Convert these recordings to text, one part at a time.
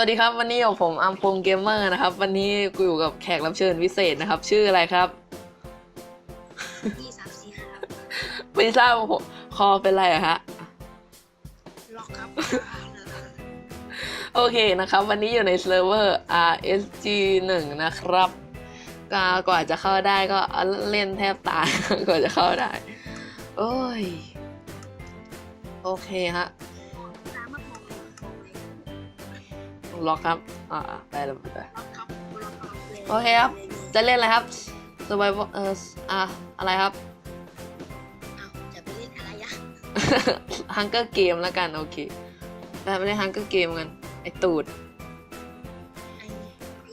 สวัสดีครับ วันนี้อยู่กับผมอัมพงเกมเมอร์นะครับ วันนี้กูอยู่กับแขกรับเชิญพิเศษนะครับ ชื่ออะไรครับยี่สามสี่ห้าไม่ทราบว่าผมคอเป็นไรอะฮะล็อกครับโอเคนะครับ วันนี้อยู่ในเซิร์ฟเวอร์ RSG 1นะครับก็กว่าจะเข้าได้ก็เล่นแทบตายกว่าจะเข้าได้ โอ้ย โอเคฮะ ล็อกครับ อ่าไปแล้วไปล็อกครับล็อกครับเลยโอเคครับ จะเล่นอะไรครับ Survival เอ่ออะอะไรครับอ้าวจะไปเล่นอะไรอะฮังเกอร์เกมแล้วกันโอเคแต่ไม่ได้ฮังเกอร์เกมกัน ไอตูดไอ้ไอ้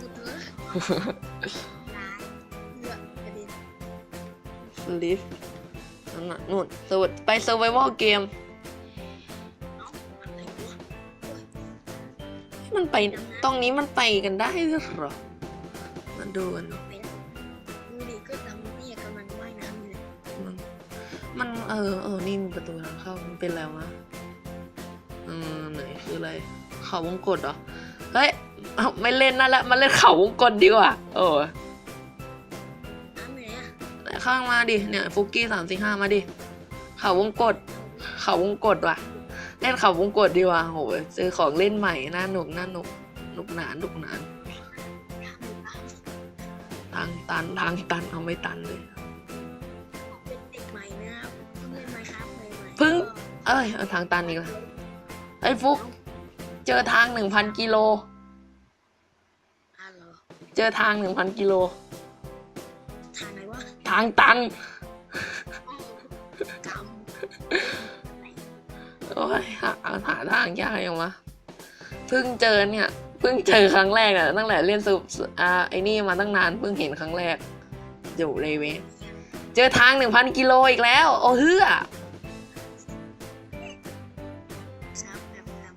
ตุ๊ดเนื้อลายเลือกกระเด็นฟลิฟนั่นน่ะนู่นสวัสดไป survival เกม ไปตรงนี้มันไปกันได้หรอ มาดูกันเนอะไปแล้วดูดิก็ทำเนี่ยกำลังว่ายน้ำอยู่เลยมันมันเออเออนี่มีประตูทางเข้ามันเป็นอะไรวะเออไหนคืออะไรเขาวงกดเหรอเฮ้ยเอาไม่เล่นนั่นละมาเล่นเขาวงกดดีกว่าโอ้น้ำไหนอะไหนข้างมาดิเนี่ยฟุกกี้สามสี่ห้ามาดิเขาวงกดเขาวงกดว่ะ เล่นเขาวงกดดีกว่าโหเจอของเล่นใหม่น่าหนุกน่าหนุกหนุกหนานหนุกหนานทางตันทางตันเอาไม่ตันเลย เป็นเด็กใหม่นะครับเพิ่งเล่นไมค์ครับใหม่ๆเพิ่ง เอ้ยเอาทางตันอีกแล้วไอ้ฟุก เจอทางหนึ่งพันกิโลอะเหรอเจอทางหนึ่งพันกิโล ทางไหนวะทางตันก โอ้ยหาหาทางยากยังวะเพิ่งเจอเนี่ยเพิ่งเจอครั้งแรกอะตั้งแต่เล่นซูอ่าไอ้นี่มาตั้งนานเพิ่งเห็นครั้งแรก อยู่เลยเว้ยำเจอทางหนึ่งพันกิโลอีกแล้ว โอ้เฮือครับครับครับ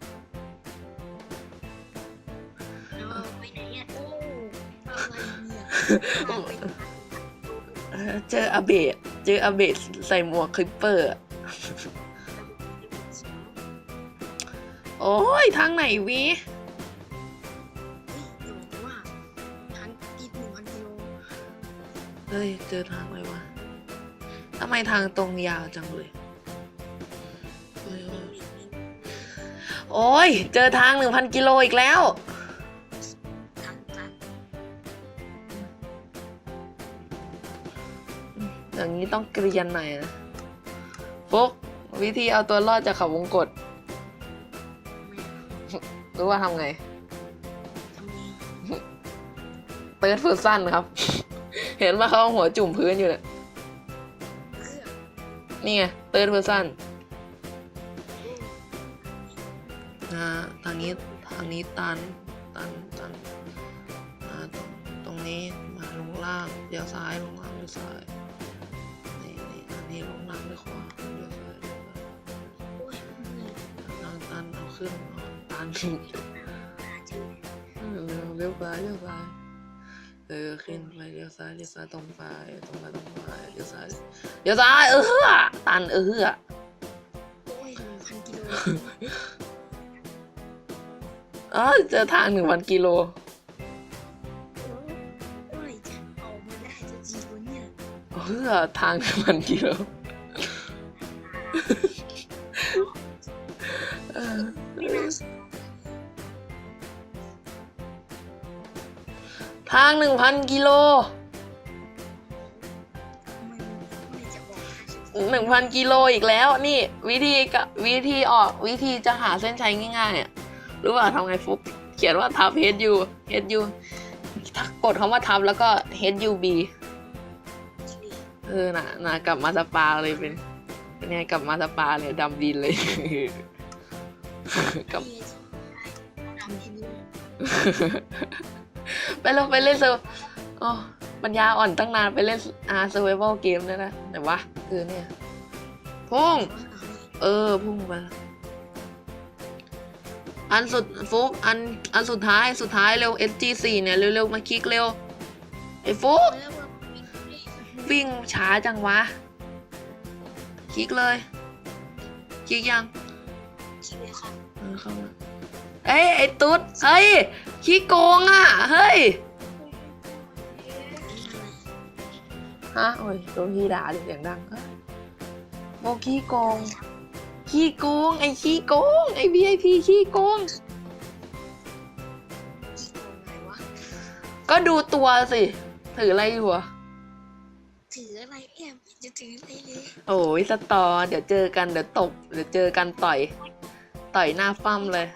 เอาไปไหนอะโอ้อะไรเนี่ยเอาไปเออเจออาเบะเจออาเบะใส่หมวกคลิปเปอร์ โอ้ยทางไหนวิเฮ้ยอย่าบอกว่าทันกินหนึ่งพันกิโลเฮ้ยเจอทางอะไรวะทำไมทางตรงยาวจังเลยเฮ้ยเฮ้ยโอ้ยเจอทางหนึ่งพันกิโลอีกแล้วทันทันอย่างนี้ต้องเกรียนหน่อยนะฟุกวิธีเอาตัวรอดจากเขาวงกฏไม่ รู้ว่าทำไงทำไงเติร์ดฟูสั้นครับ เห็นว่าเขาเอาหัวจุ่มพื้นอยู่เนี่ยเพื่อนี่ไงเติร์ดฟูสั้นนะทางนี้ทางนี้ตันตันตันอ่าตรงตรงนี้มาลงล่างเลี้ยวซ้ายลงล่างเลี้ยวซ้ายนี่นี่อันนี้ลงล่างเลี้ยวขวาเลี้ยวซ้ายเลี้ยวซ้ายโอ้ยเหนื่อยตันตันเอาขึ้นเอา ตันหาชื่อเออเลี้ยวซ้ายเลี้ยวซ้ายเออขึ้นไปเลี้ยวซ้ายเลี้ยวซ้ายตรงไปตรงไปตรงไปเลี้ยวซ้ายเลี้ยวซ้ายเออฮือตันเออเฮืออเออจอทางหนึ่งพันกิโลเออฮือทางหนึ่งพันกิโล ทางหนึ่งพันกิโลมันไม่จะบอกค่าใช้จ่ายหนึ่งพันกิโลอีกแล้วนี่วิธีกะวิธีออกวิธีจะหาเส้นชัยง่ายๆอะรู้ป่ะทำไงฟุกเขียนว่าทับ H U H U ถ้ากดคำว่าทับแล้วก็ H U B เออน่ะน่ะกลับมาสปาเลยเป็นเป็นไงกลับมาสปาเลยดำดินเลยกลับพี่ทำที่นี่ ไปลงไปเล่นเซอร์อ๋อปัญญาอ่อนตั้งนานไปเล่นอาร์เซอร์ไวเกมด้วยนะแต่ว่าคือเนี่ยพุ่ง เออ พุ่งไปอันสุดฟุกอันอันสุดท้ายสุดท้ายเร็ว SG4 เนี่ยเร็วๆมาคลิกเร็วไอ้ฟุกวิ่งช้าจังวะ คลิกเลย คลิกยังคิดเลยครับเออเข้ามาเอ้ยไอ้ตุ๊ดเฮ้ย ขี้โกงอะ เฮ้ย ฮะ โอ้ยโดนพี่ด่าดิเสียงดังเอ้ยโมขี้โกง ขี้โกง ไอ้ขี้โกง ไอ้ VIP ขี้โกงไงวะก็ดูตัวสิ ถืออะไรอยู่อะถืออะไรแอมจะถืออะไรเลยโอ้ยสตอ เดี๋ยวเจอกัน เดี๋ยวตบ เดี๋ยวเจอกันต่อย ต่อยหน้าฟั่มเลย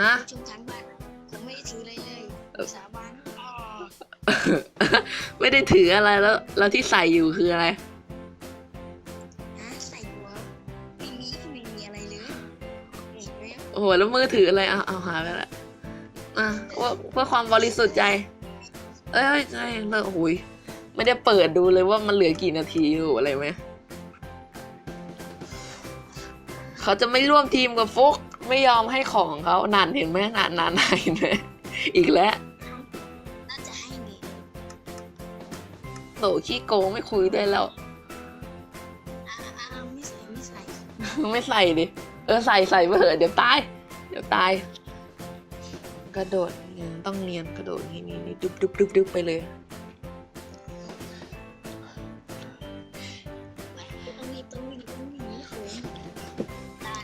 ฮะ ชมทางบ้าน สาบานอ๋อไม่ได้ถืออะไรแล้ว แล้วที่ใส่อยู่คืออะไรนะใส่หัวไม่มีไม่มีอะไรเลยเห็นไหมโอ้โหแล้วมือถืออะไรเอาเอาหาไปละอะเพื่อเพื่อความบริสุทธิ์ใจ เอ้ยใช่เลิกโอ้ยไม่ได้เปิดดูเลยว่ามันเหลือกี่นาทีอยู่อะไรไหมเขาจะไม่ร่วมทีมกับฟุก ไม่ยอมให้ของเขานานเห็นไหมนานนานนานเห็นไหมอีกแล้ว โตขี้โกงไม่คุยได้แล้วอ่าอ่าอ่าไม่ใส่ไม่ใส่ไม่ใส่ดิ เออใส่ใส่ไปเถอะเดี๋ยวตาย เดี๋ยวตาย กระโดดเนียนต้องเนียนกระโดดนี่นี่นี่ดุบดุบดุบดุบไปเลย ต้องมีต้องมีต้องมีโหมตา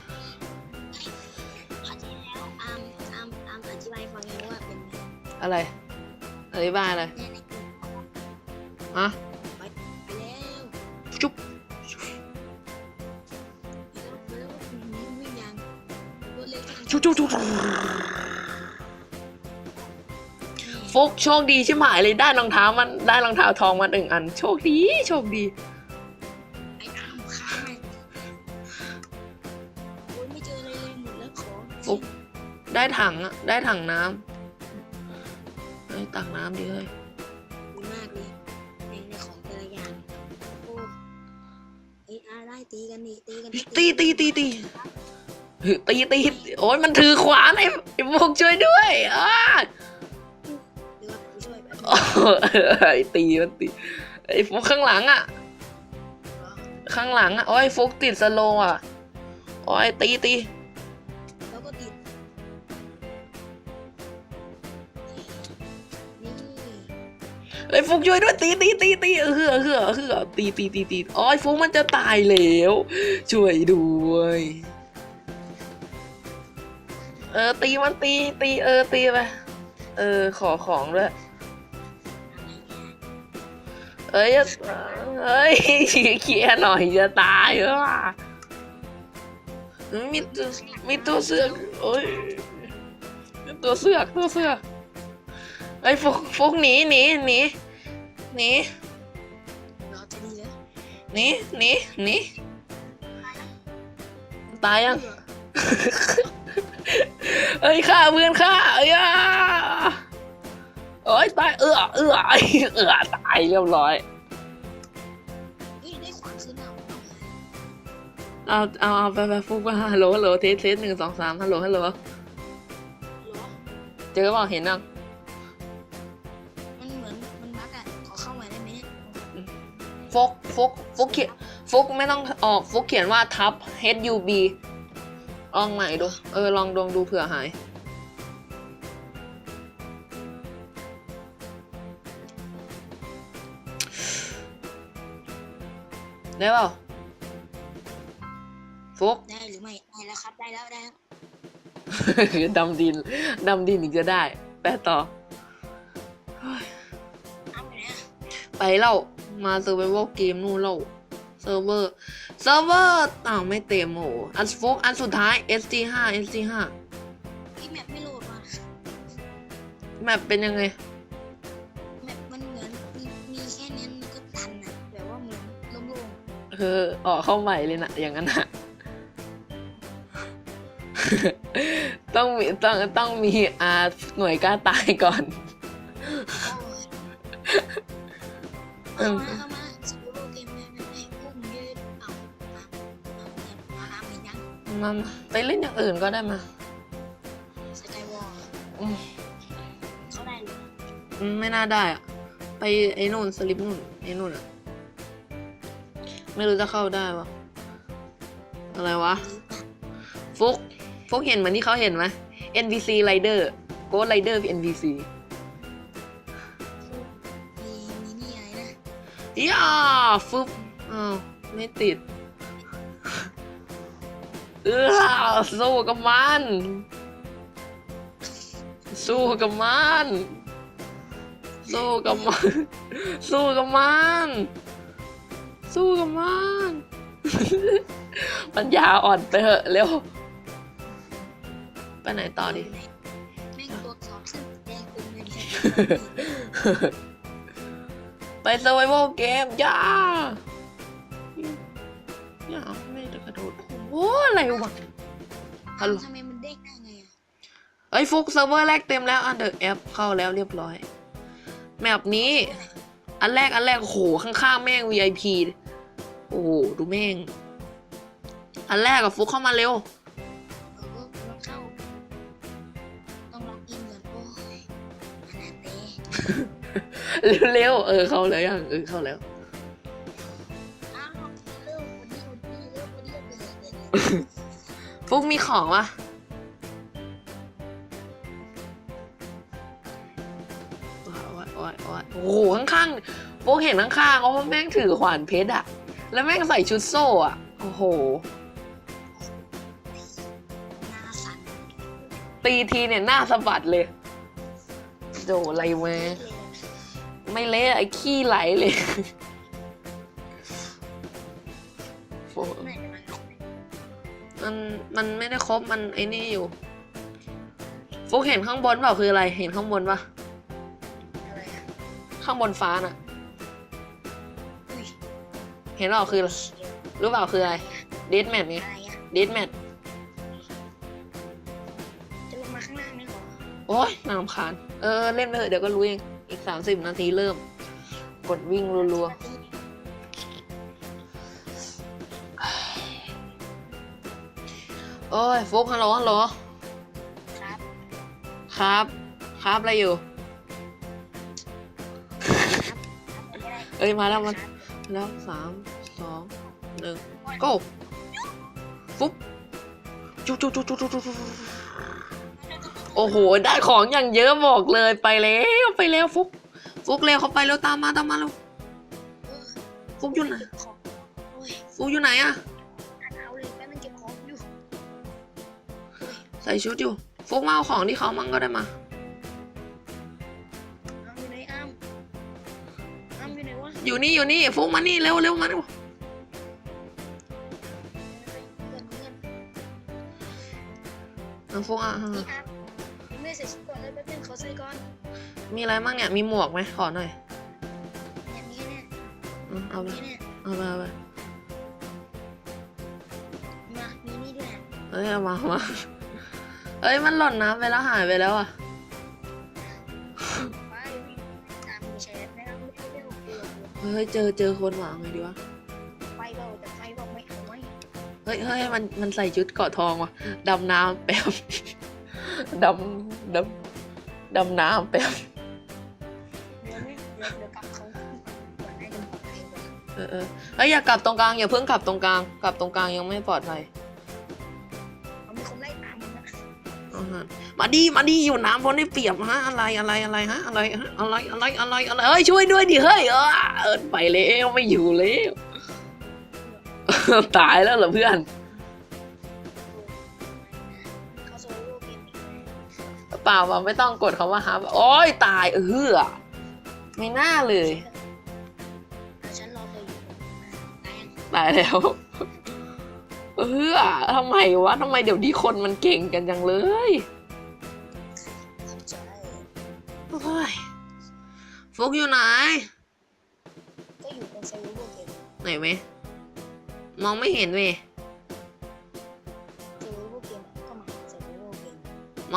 พอที่แล้วอามอามอามอธิบายฟังไงว่าเป็นไงอะไรอธิบายอะไรแน่ในกลุ่ม ฮะไปแล้วจุ๊บแล้วแล้ววิ่งยังรถเล็กจุ๊บจุ๊บจุ๊บฟุกโชคดีใช่ไหมเลยได้รองเท้ามันได้รองเท้าทองมาหนึ่งอัน โชคดีโชคดีไอ้อามค้างโอ้ยไม่เจออะไรเลยหมดแล้วขอฟุกได้ถังอะได้ถังน้ำเฮ้ยตักน้ำดิเฮ้ย ด้ตีกันนี่ตีกันตีตีตีตีตีตีโอ้ยมันถือขวานไอ้ไอ้พวกช่วยด้วยอ้าหรือว่าผู้ช่วยแบบโอ้ยตีมันตีไอ้ฟุกข้างหลังอะ ข้างหลังอะโอ้ยฟุกติดสโลว์อะโอ้ยตีตี ไอ้ยฟุกช่วยด้วยตีตีตีตีเออเฮือเฮือเฮือตีตีตีตีอ้ยฟุกมันจะตายแล้ว ช่วยด้วยเออตีมันตีตีเออตีไปเออขอของด้วยเอ้ยเอ้ยเคียร์หน่อยจะตายเหรอมีตัวมีตัวเสือกโอ้ยตัวเสือกตัวเสือก ไอ้ยฟุกฟุกหนีหนีหนีหนีเราจะดีแล้วหนีหนีหนีตายยังเอ้ยฆ่าเพื่อนฆ่าเอ้ยอะโอ้ยตายเออเออเออตายเรียบร้อยเฮ้ยได้ขวานขึ้นเอาเอาเอาเอาเอาไปไปฟุกมาฮัลโหลฮัลโหลเทสเทสหนึ่งสองสามฮัลโหลฮัลโหลเหรอเจอเปล่าเห็นยัง ฟุกฟุกเขียนฟุกไม่ต้องออกฟุกเขียนว่าทับ H U B ลองใหม่ดู เออ ลองดวงดูเผื่อหาย ได้เปล่าฟุกได้หรือไม่ ได้แล้วครับ ได้แล้วได้แล้วดำดิน ดำดินอีกจะได้ แปะต่อเอาไปนะไปเล่า มาเซอร์ไ a เวลเกมนู่นเล่าเซิร์ฟเวอร์เซิร์ฟเวอร์อ้าวไม่เต็มโหอันฟุกอันสุดท้าย ST5 ST5 ที่แมปไม่โหลดมาแมปเป็นยังไง แมปมันเหมือนมีมีแค่นั้นมันก็ตันอะแบบว่าเหมือนโล่งเออออกเข้าใหม่เลยนะอย่างนั้นนะต้องมีต้องต้องมีอาหน่วยกล้าตายก่อน เข้ามาเข้ามาสกูโร่เกมแมปแมปพวกมึงยืดเอาเอาเอาเอาเอาเห็นยังมามาไปเล่นอย่างอื่นก็ได้มาสกายวอลอืมเขาได้หรืออืมไม่น่าได้อะไปไอ้นู่นสลิปนู่นไอ้นู่นอะไม่รู้จะเข้าได้วะอะไรวะ ฟุกพวกเห็นเหมือนที่เขาเห็นไหม NPC Rider Ghost Rider NPC ย่าฟึบอ้าวไม่ติด เออสู้กับมัน สู้กับมัน สู้กับมัน สู้กับมัน สู้กับมัน ปัญญาอ่อนไปเถอะเร็ว ไปไหนต่อดิแม่งตัวสอบซึ่งแดงเป็นเงิน ไป survival game ย่าย่าไม่ได้กระโดดโอ้อะไรวะฮัลโหลทำไมมันเด้งได้ไงอะเอ้ยฟุกเซิร์ฟเวอร์แรกเต็มแล้วอันเดอร์แอปเข้าแล้วเรียบร้อย แมปนี้ อันแรกอันแรกโอ้โหข้างๆแม่ง VIP โอ้โหดูแม่ง อันแรกกับฟุกเข้ามาเร็วเออต้องเข้าต้องล็อกอินก่อนโอ้ยขนาดเต้ เร็วๆเออเข้าแล้วยังเออเข้าแล้วอ้าวเริ่มวันนี้วันนี้เริ่มวันนี้เริ่มเลยเลยฟุกมีของวะโอ้ยโอ้ยโอ้ยโอ้โหข้างๆฟุกเห็นข้างๆเขาแม่งถือขวานเพชรอะแล้วแม่งใส่ชุดโซ่อะโอ้โห ตีทีเนี่ยหน้าสะบัดเลย โดอะไรมาเลย ไม่เละไอ้ขี้ไหลเลยโอ้แม่งมันมันมันไม่ได้ครบมันไอ้นี่อยู่ฟุกเห็นข้างบนเปล่าคืออะไร เห็นข้างบนปะอะไรอะข้างบนฟ้าน่ะอุ้ยเห็นเปล่าคืออะไรรู้เปล่าคืออะไรเดดแมทไงอะไรอะเดดแมทจะลงมาข้างล่างนี่เหรอ โอ้ยน่ารำคาญเออ เล่นไปเถอะเดี๋ยวก็รู้เอง อีกสามสิบนาทีเริ่ม กดวิ่งรัวๆโอ้ยฟุกฮัลโหลฮัลโหลครับ ครับ ครับอะไรอยู่ เอ้ย มาแล้วมันแล้วสามสองหนึ่ง go ฟุ๊บจุ๊จุ๊จุ๊จุ๊จุ๊จุ๊จุ๊ โอ้โห ได้ของอย่างเยอะบอกเลยไปแล้วไปแล้วฟุก ฟุกเร็วเขาไปแล้วตามมาตามมาแล้วฟุกอยู่ไหนเก็บของโอ้ยฟุกอยู่ไหนอะเอาเลยแป๊บนึงเก็บของอยู่ใส่ชุดอยู่ ฟุกมาเอาของที่เขามั่งก็ได้มาอ้ามอยู่ไหนอ้ามอ้ามอยู่ไหนวะอยู่นี่อยู่นี่ฟุกมานี่เร็วเร็วมาเร็วเงินเงินเอาฟุกอะ นี่อ้าม ใส่ก่อนมีอะไรมั่งเนี่ย มีหมวกไหมขอหน่อยเนี่ยมีเนี่ยอืมเอาไปมีเนี่ยเอาไปเอาไปมามีนี่ด้วยนะเอ้ยเอามาเอามาเอ้ยมันหล่นน้ำไปแล้วหายไปแล้วอะ ไปตามแชทนะครับเร็วๆเร็วเฮ้ยเจอเจอคนหวังไงดีวะๆไปเปล่าแต่ไปเปล่าไม่เอาไว้เฮ้ยเฮ้ยมันมันใส่ชุดเกาะทองว่ะดำน้ำแป๊บ ดำดำ ดำน้ำแป๊บเดี๋ยวไม่เดี๋ยวเดี๋ยวกลับเขาก่อนให้กันปลอดภัยก่อนเออเออเฮ้ยอย่ากลับตรงกลางอย่าเพิ่งกลับตรงกลาง กลับตรงกลางยังไม่ปลอดภัยเอามีคนไล่ตามมึงนะเอาฮะมาดีมาดีอยู่น้ำบนได้เปรียบฮะอะไรอะไรอะไรฮะอะไรฮะอะไรอะไรอะไรอะไรเฮ้ยช่วยด้วยดิเฮ้ยเออเออไปแล้วไม่อยู่แล้ว ตายแล้วเหรอเพื่อน เปล่าเปล่าไม่ต้องกดคำว่าฮับโอ้ยตายเออไม่น่าเลยอะฉันรอเธออยู่ตายยังตายแล้ว เออทำไมวะทำไมเดี๋ยวนี้คนมันเก่งกันจังเลยขอบใจโอ้ยฟุกอยู่ไหน ก็อยู่ตรงโซโล่เกมไหนไหมมองไม่เห็นเว้ย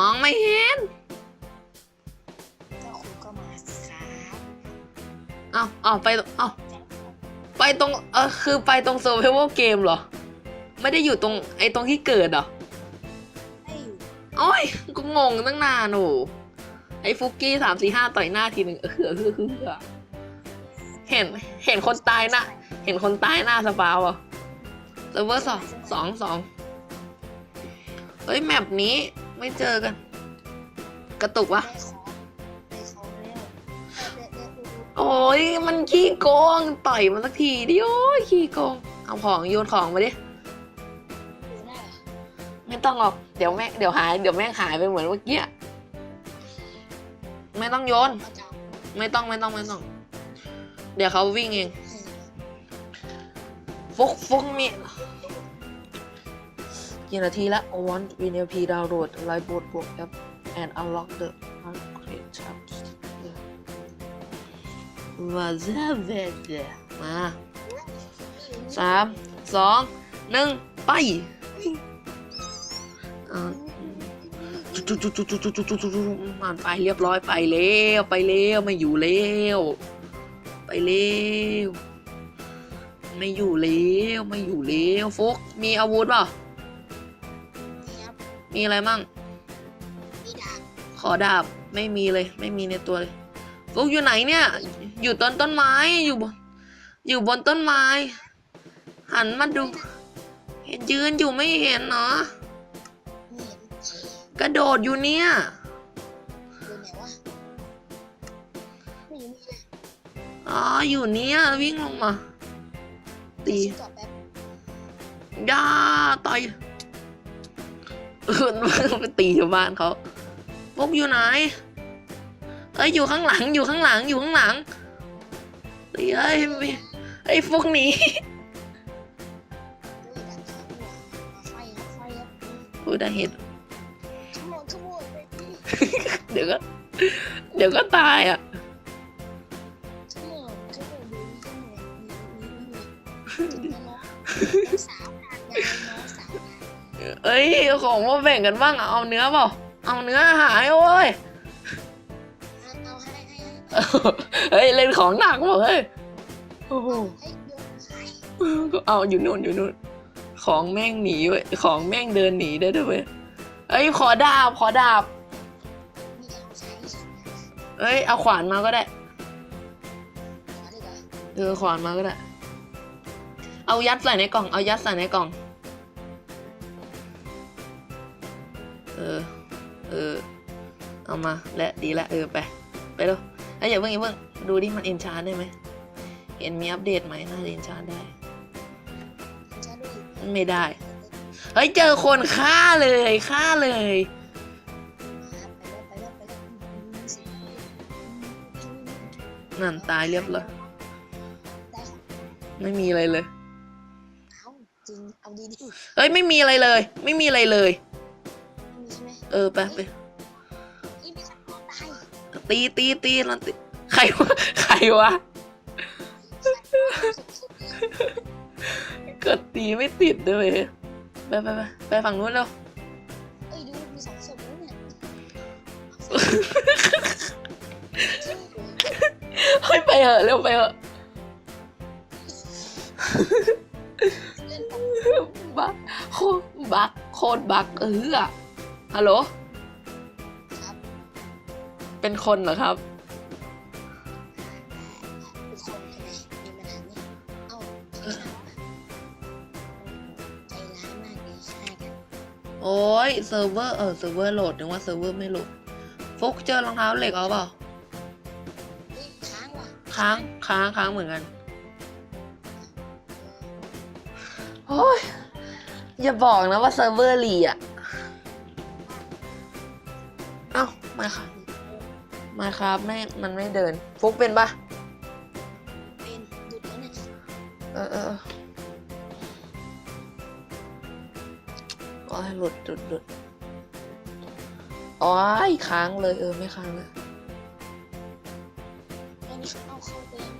มองไม่เห็นก็คุณก็มาครับเอาเอาไปเอาไปตรงเออคือไปตรงเซอร์ไ a เวลเกมเหรอ ไม่ได้อยู่ตรงไอ้ตรงที่เกิดเหรอให้อยู่โอ้ยก็งงตั้งนานโอ้ไอ้ฟุกกี้สามสี่ห้าต่อยหน้าทีหนึ่งเออเออเออเออเห็นเห็นคนตายหน้าเห็นคนตายหน้าสปาวอะเซิร์ฟเวอร์สองสองสองอ้ยแมปนี้ ไม่เจอกัน กระตุกวะโอ้ยมันขี้โกงต่อยมันสักทีดิโอ้ยขี้โกงเอาของโยนของมาดิไม่ต้องหรอกเดี๋ยวแม่เดี๋ยวหายเดี๋ยวแม่หายไปเหมือนเมื่อกี้ไม่ต้องโยน ไม่ต้องไม่ต้องไม่ต้อง เดี๋ยวเขาวิ่งเองฟุกฟุกมี กี่นาทีและ want VNLP download ไลบ์บทบวกแอป and unlock the upgrade tabs มาเจ้าเวเดมาสามสองหนึ่งไปมันไปเรียบร้อยไปแล้วไปแล้วไม่อยู่แล้วไปแล้วไม่อยู่แล้วไม่อยู่แล้วโฟกมีอาวุธป่ะ มีอะไรมั่งมีดาบขอดาบ ไม่มีเลย ไม่มีในตัวเลยฟุกอยู่ไหนเนี่ย อยู่ต้นต้นไม้ อยู่บน อยู่บนต้นไม้ หันมาดู เห็นยืนอยู่ไม่เห็นเนาะไม่เห็นกระโดดอยู่เนี่ยดูไหนวะไม่อยู่นี่เลยอ๋อ อยู่เนี่ยวิ่งลงมา ตีจอดแป๊บย่าต่อย เออไปตีชาวบ้านเขาฟุกอยู่ไหนเอ้ยอยู่ข้างหลังอยู่ข้างหลังอยู่ข้างหลังตีเอ้ยไม่ไอ้ยฟุกหนีด้วยดาบขาวหัวไฟครับไฟครับพูดได้เห็นขโมยขโมยไปดิเดี๋ยวก็เดี๋ยวก็ตายอะ ยเอาของมาแบ่งกันบ้างอะเอาเนื้อเปล่าเอาเนื้อหายโว้ยเอาให้ให้ให้เฮ้ยเล่นของหนักเปล่าเฮ้ยโอ้โหให้โยนขายเอาอยู่นู่นอยู่นู่นของแม่งหนีเว้ยของแม่งเดินหนีได้ด้วยเว้ยเอ้ยขอดาบขอดาบมีแต่ของใช้เอ้ยเอาขวานมาก็ได้ ขอดีกว่าเออขวานมาก็ได้ เอายัดใส่ในกล่อง เอายัดใส่ในกล่อง ออ เออ เอามา และดีละ เออ ไป ไปเร็วแล้วอย่าเพิ่งอย่าเพิ่ง ดูดิ มันเอนชาร์ได้ไหม เห็นมีอัปเดตไหมน่าจะเอนชาร์ได้ใช้ด้วยไม่ได้ เฮ้ย เจอคนฆ่าเลยฆ่าเลยไปแล้วไปแล้วไปแล้วนั่นตายเรียบร้อยได้ของไม่มีอะไรเลยเอาจริงเอาดีดิเฮ้ย ไม่มีอะไรเลย ไม่มีอะไรเลยมีใช่ไหม เออไปไปอีมีคนตายตีตีตีแล้วตีใครวะใครวะเกิดตีไม่ติดด้วยไปไปไปไปฝั่งนู้นเร็วเอ้ยดูมีสองศพแล้วเนี่ยเฮ้ยไปเหอะเร็วไปเหอะเล่นต่อบักโคตรบักโคตรบักเอออะ ฮัลโหล ครับเป็นคนเหรอครับ เป็นคนใช่ไหมมีมานานไหมเอ้าใช่ใจร้ายมากเลยฆ่ากันโอ้ยเซิร์ฟเวอร์เออเซิร์ฟเวอร์โหลดนึกว่าเซิร์ฟเวอร์ไม่โหลดฟุกเจอรองเท้าเหล็กเอาเปล่าเฮ้ยค้างว่ะค้างค้างค้างเหมือนกันโอ้ยอย่าบอกนะว่าเซิร์ฟเวอร์รีอะ ไม่ครับไม่มันไม่เดิน ฟุกเป็นปะเป็นดูดแล้วเนี่ยเออเออเออโอ้ยหลุดหลุดหลุดโอ้ยค้างเลยเออไม่ค้างเลยแล้วนี่เอาเข้าไปยัง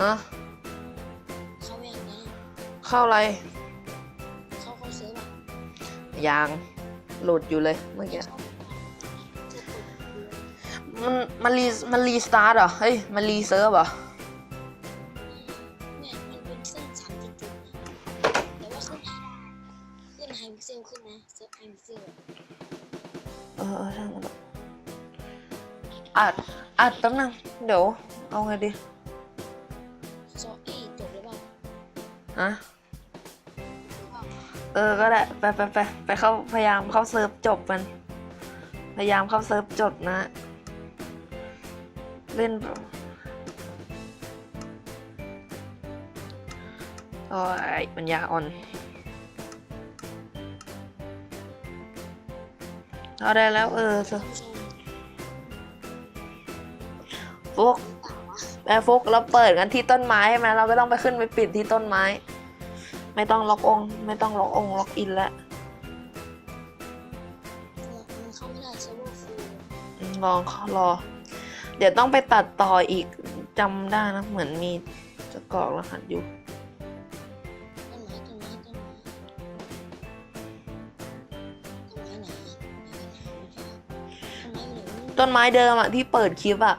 อะเข้าไปยังไงเข้าอะไรเข้าเข้าซื้อป่ะยางหลุดอยู่เลยเมื่อกี้ เข้าจะกดดู มันมันรีมันรีสตาร์ทเหรอ เฮ้ย มันรีเซิร์ฟเหรอเนี่ยมันเป็นเส้นสามจุดจุดแต่ว่าขึ้นขึ้นไฮพิกเซลขึ้นนะเซิร์ฟไฮพิกเซลเออเออช่างมันเถอะอัดอัดแป๊บนึงเดี๋ยว เอาไงดีโซเอ้จบหรือเปล่าฮะหรือเปล่าเออ ก็ได้ไปไปไปไปเข้าพยายามเข้าเซิร์ฟจบมัน พยายามเข้าเซิร์ฟจบนะ เล่นโอ้ยปัญญาอ่อนเอาได้แล้วเออท่านผู้ชมฟุกแม่ฟุกเราเปิดกันที่ต้นไม้ใช่ไหมเราก็ต้องไปขึ้นไปปิดที่ต้นไม้ ไม่ต้องล็อกองค์ไม่ต้องล็อกองค์ล็อกอินแล้วมันเข้าไม่ได้เซิร์ฟเวอร์ฟูลอืมลองรอเดี๋ยวต้องไปตัดต่ออีกจำได้นะ เหมือนมีจะกรอกรหัสอยู่ต้นไม้ต้นไม้ต้นไม้ต้นไม้ไหนอะอยู่ต้นไม้เดิมอะที่เปิดคลิปอะ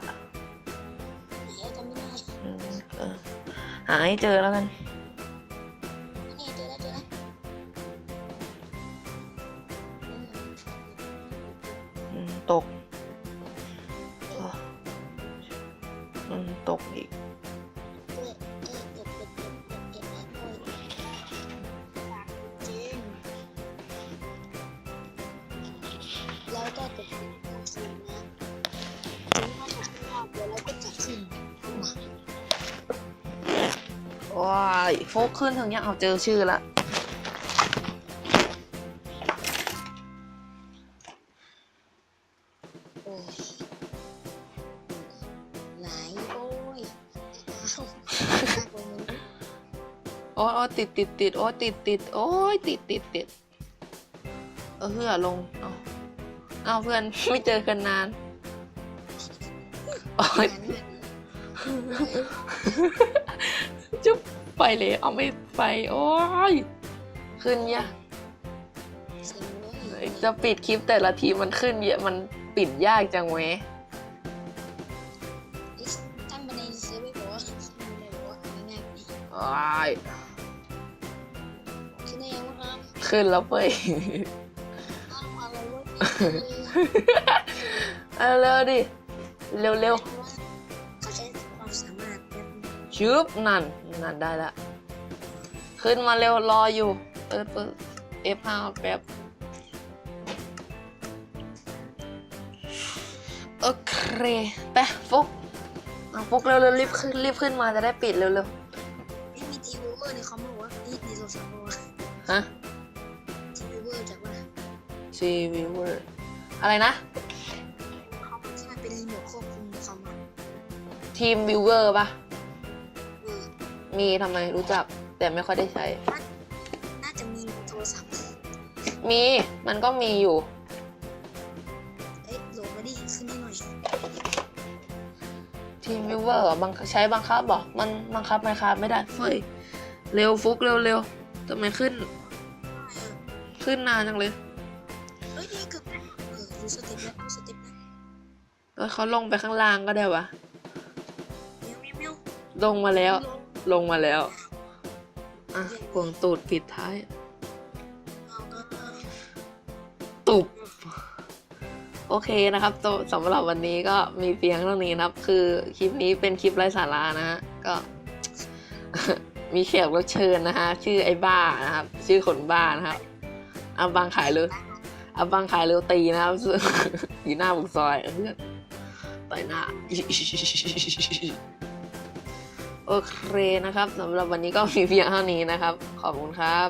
หนอะหาให้เจอแล้วกัน ยโฟกขึ้นถึงยังเอาเจอชื่อละโอ้ยไหนโอ้ยโอ้ยโอ้ยติดติดติดโอ้ยติดติดโอ้ยติดติดติดเออเพื่อลงเอาเอาเพื่อนไม่เจอกันนานโอ้ยนั้นน่ะจุ๊บไป เลยเอาไม่ไป โอ้ย ขึ้นยากเสียงเว้ยจะปิดคลิปแต่ละทีมันขึ้นเยอะมันปิดยากจังเว้ยตั้งบันไดเซฟไว้บอกว่าตั้งบันไดบอกว่าเอาง่ายๆนี่โอ้ยขึ้นได้ยังวะครับขึ้นแล้วเป้ยอ้าวอะไรวะเอาเร็วดิ เร็วเร็วเขาใช้ความสามารถแบบนี้ๆชึบนั่ นนั่นได้ละ ขึ้นมาเร็วรออยู่ เปิดเปิด F5 แป๊บ โอเคไปฟุกเอาฟุกเร็วเร็วรีบขึ้นรีบขึ้นมาจะได้ปิดเร็วเร็วนี่มีทีวีเวอร์ในคอมบอกว่านี่ในโทรศัพท์บอกว่าฮะทีวีเวอร์จากว่า C viewer อะไรนะคอมที่มันเป็นรีโมทควบคุมคอมอะทีม viewer ปะเออ มีทำไมรู้จักแต่ไม่ค่อยได้ใช้ น่าจะมีโทรศัพท์มีมันก็มีอยู่ เอ๊ะโหลดมาดิขึ้นให้หน่อยทีม viewer เหรอบังใช้บังคับบอกมันบังคับไหมครับไม่ได้เฟ้ยเร็วฟุกเร็วเร็วทำไมขึ้น ขึ้นนานจังเลยเอ้ยนี่เกือบได้เออดูสเต็ปแล้วดูสเต็ปแล้วเออเขาลงไปข้างล่างก็ได้วะเมียวเมียวเมียวลงมาแล้ว ลง ลงมาแล้ว อะกวงตูดปิดท้าย ตุบ โอเคนะครับสำหรับวันนี้ก็มีเพียงเท่านี้นะครับ คือคลิปนี้เป็นคลิปไร้สาระนะฮะ ก็มีแขกรับเชิญนะฮะ ชื่อไอ้บ้านะครับ ชื่อขนบ้านะครับอาบังขายเลยอาบังขายเร็วตีนะครับ อยู่หน้าบุกซอยเพื่อนต่อยหน้า โอเคนะครับสำหรับวันนี้ก็มีเพียงเท่านี้นะครับ ขอบคุณครับ